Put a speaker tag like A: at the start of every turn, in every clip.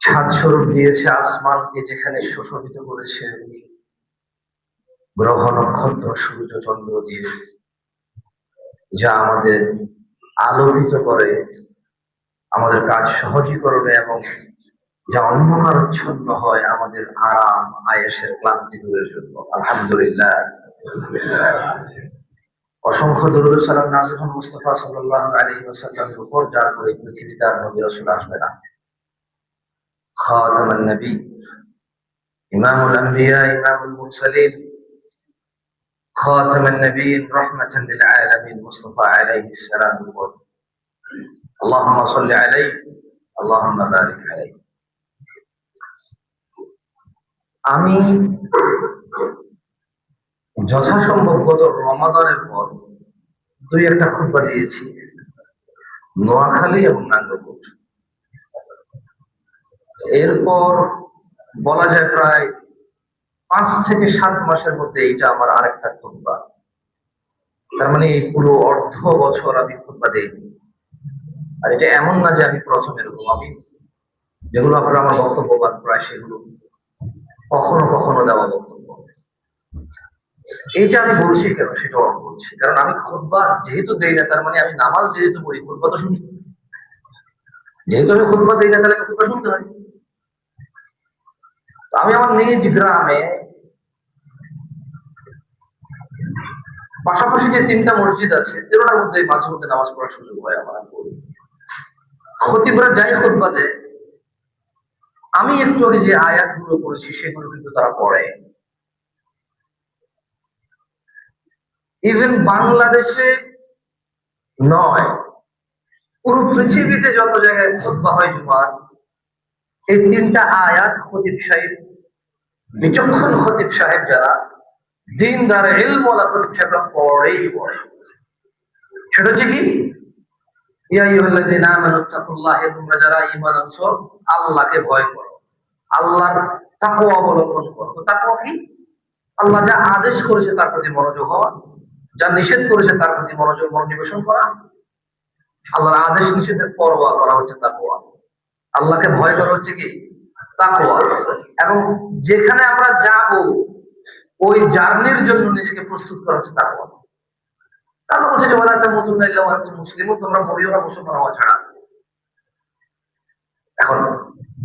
A: স্বরূপ দিয়েছে আসমানকে যেখানে শোষণিত করেছে গ্রহ নক্ষত্র সূর্য চন্দ্র দিয়ে, যা আমাদের আলোকিত করে, আমাদের কাজ সহজীকরণে এবং যা অন্ধকারচ্ছন্ন হয় আমাদের আরাম, আয়েসের ক্লান্তি দূরের জন্য। আলহামদুলিল্লাহ। অসংখ্য দরুদ সালাম নাজির মুস্তফা সাল্লাল্লাহু আলাইহি ওয়াসাল্লামের উপর, যার করে পৃথিবী তার নবী রাসূল আসবে না। خاتم النبي إمام الأنبياء إمام المرسلين خاتم النبيين رحمة للعالمين مصطفى عليه السلام اللهم صل عليه اللهم بارك عليه আমি যথাসম্ভব গত রমাদানের পর দুই একটা খুতবা দিয়েছি নোয়াখালী এবং নাঙ্গপুর এরপর বলা যায় প্রায় পাঁচ থেকে সাত মাসের মধ্যে এইটা আমার আরেকটা খুতবা তার মানে এই পুরো অর্ধ বছর আমি খুতবা দেইনি। আর এটা এমন না যে আমি প্রথম এরকম, আমি যেগুলো আপনারা আমার বক্তব্য বাদ প্রায় সেগুলো কখনো কখনো দেওয়া বক্তব্য। এইটা আমি বলছি কেন? সেটা বলছি কারণ আমি খুতবা যেহেতু দেই না, তার মানে আমি নামাজ যেহেতু পড়ি খুতবা তো শুনি। যেহেতু আমি খুতবা দেই না, তাহলে খুতবা শুনতে হয় আমি আমার নিজ গ্রামে পাশাপাশি যে তিনটা মসজিদ আছে, তেরোটার মধ্যে মাঝে মধ্যে নামাজ পড়ার সুযোগ হয় আমার আমি খতিবরা যাই খুতবা দেয়, আমি একটু আগে যে আয়াতগুলো পড়েছি, সেগুলো কিন্তু তারা পড়ে। ইভেন বাংলাদেশে নয় পুরো পৃথিবীতে যত জায়গায় খুতবা হয় জুমার, এই তিনটা আয়াত খতিব সাহেব, বিচক্ষণ খতিব সাহেব যারা, দিনদার এলমলা খতিব সাহেবরা পড়েই পড়ে। সেটা হচ্ছে কি? তোমরা যারা ঈমান আনছো, আল্লাহকে ভয় করো। আল্লাহর অবলম্বন করো। তো কি? আল্লাহ যা আদেশ করেছে তার প্রতি মনোযোগ হওয়া, যা নিষেধ করেছে তার প্রতি মনোযোগ মনোনিবেশন করা। আল্লাহর আদেশ নিষেধের পরোয়া করা হচ্ছে তাকওয়া। আল্লাহকে ভয় করা হচ্ছে কি? তাকওয়া। এবং যেখানে আমরা যাব, ওই জার্নির জন্য নিজেকে প্রস্তুত করা হচ্ছে তাকওয়া। আল্লাহ বলছে ওলা তামুতুন্না ইল্লা ওয়া আনতুম তোমরা মরিও না মুসলমান হওয়া ছাড়া। এখন,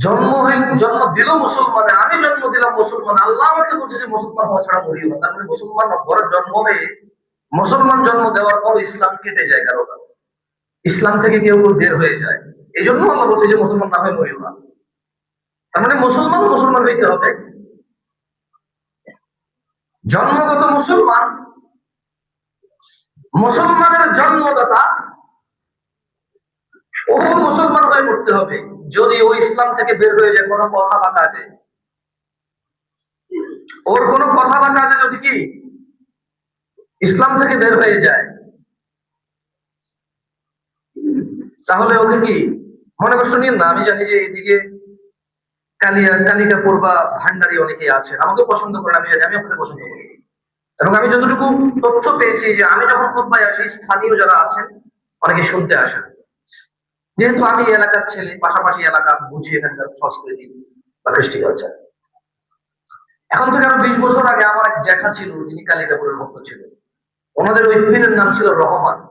A: জন্ম হইল, জন্ম দিল মুসলমানে, আমি জন্ম দিলাম মুসলমান, আল্লাহ আমাকে বলছে যে, মুসলমান হওয়া ছাড়া মরিও না তার মানে মুসলমান জন্ম হয়ে মুসলমান জন্ম দেওয়ার পর ইসলাম কেটে যায় কারও কারও। ইসলাম থেকে কেউ বের হয়ে যায়। এই জন্য আল্লাহ বলছে যে মুসলমান না হয়ে মরিও না। তার মানে মুসলমান মুসলমান হইতে হবে। জন্মগত মুসলমান, মুসলমানের জন্মদাতা, ও মুসলমান হয়ে পড়তে হবে। যদি ও ইসলাম থেকে বের হয়ে যায়, কোনো কথা বা কাজে ওর কোনো কথা বা কাজে যদি কি? ইসলাম থেকে বের হয়ে যায়। তাহলে ওকে কি? মনে কষ্ট নিন না? আমি জানি যে এদিকে কালিয়া, কালিকাপুর বা ভান্ডারি অনেকেই আছেন। আমাকে পছন্দ করেন, আমি জানি, আমি আপনাদের পছন্দ করি। এবং আমি যতটুকু তথ্য পেয়েছি যে আমি যখন খোদ্ায় আসি, স্থানীয় যারা আছেন, অনেকে শুনতে আসেন। যেহেতু আমি এলাকার ছেলে, পাশাপাশি এলাকা বুঝি, এখানকার সংস্কৃতি বা কৃষ্টি কালচার এখন থেকে আরও বিশ বছর আগে আমার এক জ্যাঠা ছিল, যিনি কালিকাপুরের ভক্ত ছিল ওনাদের ওই পীরের নাম ছিল রহমান।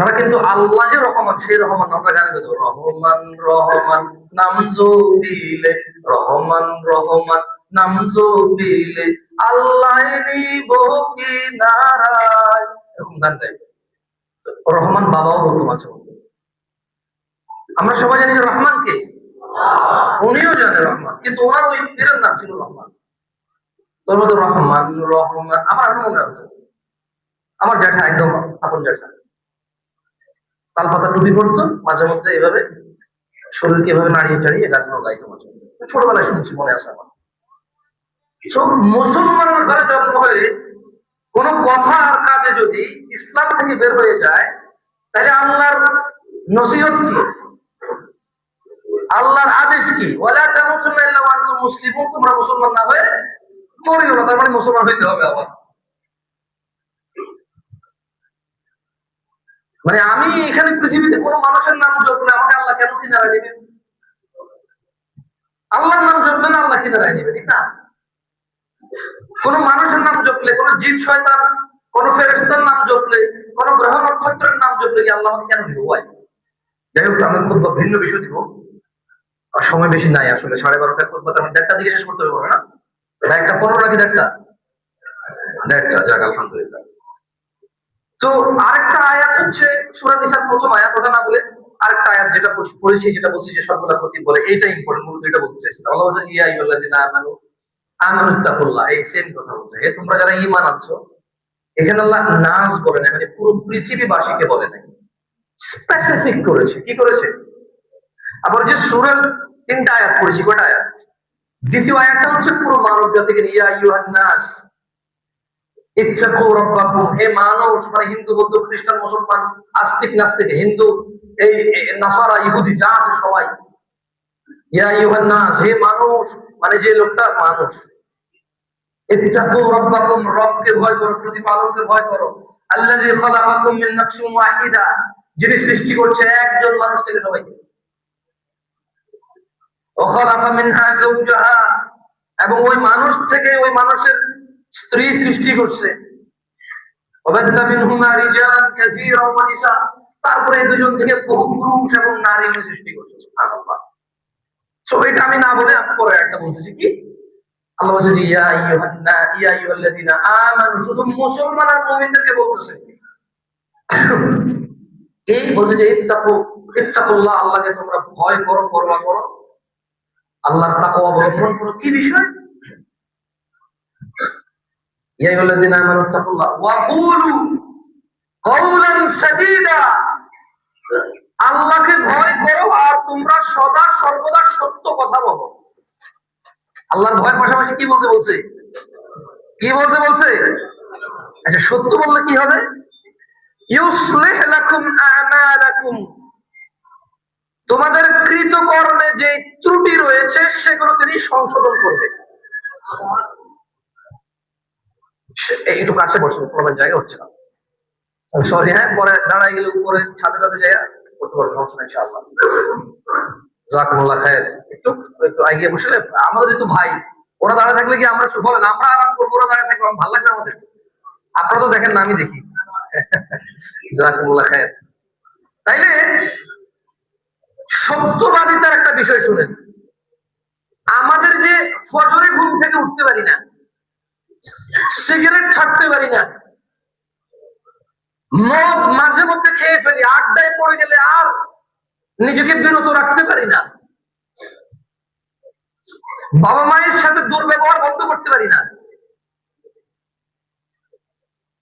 A: ওনারা কিন্তু আল্লাহ যে রহমান, সেই রহমান আমরা জানি তো। রহমান রহমান, নাম জবিলে রহমান রহমান, নাম জবিলে আল্লাহ নিব কি নারায়। এরকম গান গাই রহমান বাবাও বলতো মাঝে আমরা সবাই জানি যে রহমান কে? উনিও জানে রহমান, কিন্তু ওনার ওই পীরের নাম ছিল রহমান। তোর মধ্যে রহমান রহমান, আমার আরও মনে আছে। আমার জ্যাঠা, একদম আপন জ্যাঠা। তাল পাতা টুপি পড়তো মাঝে মধ্যে এভাবে শরীরকে এভাবে নাড়িয়ে চাড়িয়ে গানগুলো গাইতো মাঝে ছোটবেলায় শুনছি, মনে আছে আমার। সব মুসলমানের ঘরে জন্ম হয়ে কোন কথা আর কাজে যদি ইসলাম থেকে বের হয়ে যায়, তাহলে আল্লাহর নসিহত কি? আল্লাহর আদেশ কি? ওয়ালা তামুতুন্না তোমরা মুসলমান না হয়ে মরিও না, তার মানে মুসলমান হইতে হবে আবার। মানে আমি এখানে পৃথিবীতে কোনো মানুষের নাম জপলে আমাকে আল্লাহ কেন কিনারা দিবেন আল্লাহর নাম জপলে না আল্লাহ কিনারায় নেবে ঠিক না? কোন মানুষের নাম জপলে, কোন জিন শয়তান, কোন ফেরেস্তার নাম জপলে, কোন গ্রহ নক্ষত্রের নাম জপলে কি আল্লাহ কেন নিবে ভাই যাই হোক আমি খুব ভিন্ন বিষয় দিব। আর সময় বেশি নাই আসলে, সাড়ে বারোটা খুব আমি দেড়টা দিকে শেষ করতে হবে না? একটা পনেরো নাকি দেড়টা? দেড়টা, যাক, আলহামদুলিল্লাহ। তো আরেকটা আয়াত হচ্ছে সুরা নিসার প্রথম আয়াত, ওটা না বলে আরেকটা আয়াত যেটা পড়েছি যেটা বলছি যে সবগুলা খতিব বলে এইটা ইম্পর্টেন্ট মূলত এটা বলতে চাইছি। আল্লাহ বলছে ইয়া আমানু এই সেম কথা বলছে। হে, তোমরা যারা আনছো, এখানে আল্লাহ নাস বলে না মানে পুরো পৃথিবীবাসীকে বলে নাই। স্পেসিফিক করেছে। কি করেছে? আবার যে সুরের তিনটা আয়াত পড়েছি, কয়টা আয়াত? দ্বিতীয় আয়াতটা হচ্ছে পুরো মানব জাতিকে ইয়া আইয়ুহান নাস ইচ্ছা হে মানুষ মানে হিন্দু, বৌদ্ধ, খ্রিস্টান, মুসলমান, আস্তিক, নাস্তিক, হিন্দু, এই নাসারা, ইহুদি, যা আছে সবাই। ইয়া ইউহান্নাস হে মানুষ মানে যে লোকটা মানুষ। রবকে ভয় করো ভয় করো। ওয়াহিদা, যিনি সৃষ্টি করছে একজন মানুষ থেকে সবাই ওয়া খালাকা মিনহা যাওজাহা, এবং ওই মানুষ থেকে, ওই মানুষের স্ত্রী সৃষ্টি করছে। তারপরে দুজন থেকে বহু পুরুষ এবং নারী সৃষ্টি করছে আমি না বলে পরে একটা বলতেছি কি? আল্লাহ বলছে ইয়া ইয়া শুধু মুসলমান আর এই বলছে আল্লাহকে তোমরা ভয় করো করো। করো। কি বিষয়? আল্লাহকে ভয় করো আর তোমরা সদা সর্বদা সত্য কথা বলো। আল্লাহর ভয়ের পাশাপাশি কি বলতে বলছে? কি বলতে বলছে? আচ্ছা সত্য বললে কি হবে? তোমাদের কৃতকর্মে যে ত্রুটি রয়েছে, সেগুলো তিনি সংশোধন করবে একটু কাছে বসুন কোনো জায়গা হচ্ছে না। সরি হ্যাঁ পরে দাঁড়াই গেলে উপরে ছাদে ছাদে যাই করতে পারব, সমস্যা নেই বসলে, আমাদের দাঁড়ায় দাঁড়ায় আপনারা তো দেখেন আমি দেখি। তাইলে, সত্যবাদিতার একটা বিষয় শুনেন। আমাদের যে ফজরে ঘুম থেকে উঠতে পারি না সিগারেট ছাড়তে পারি না। মদ মাঝে মধ্যে খেয়ে ফেলি, আড্ডায় পড়ে গেলে আর নিজেকে বিরত রাখতে পারি না। বাবা মায়ের সাথে দুর্ব্যবহার বন্ধ করতে পারি না।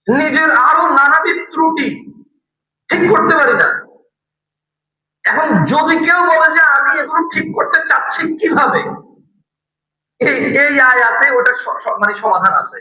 A: নিজের আরও নানাবিধ ত্রুটি ঠিক করতে পারি না। এখন যদি কেউ বলে যে আমি এগুলো ঠিক করতে চাচ্ছি কীভাবে, এই আয়াতে ওটা মানে সমাধান আছে।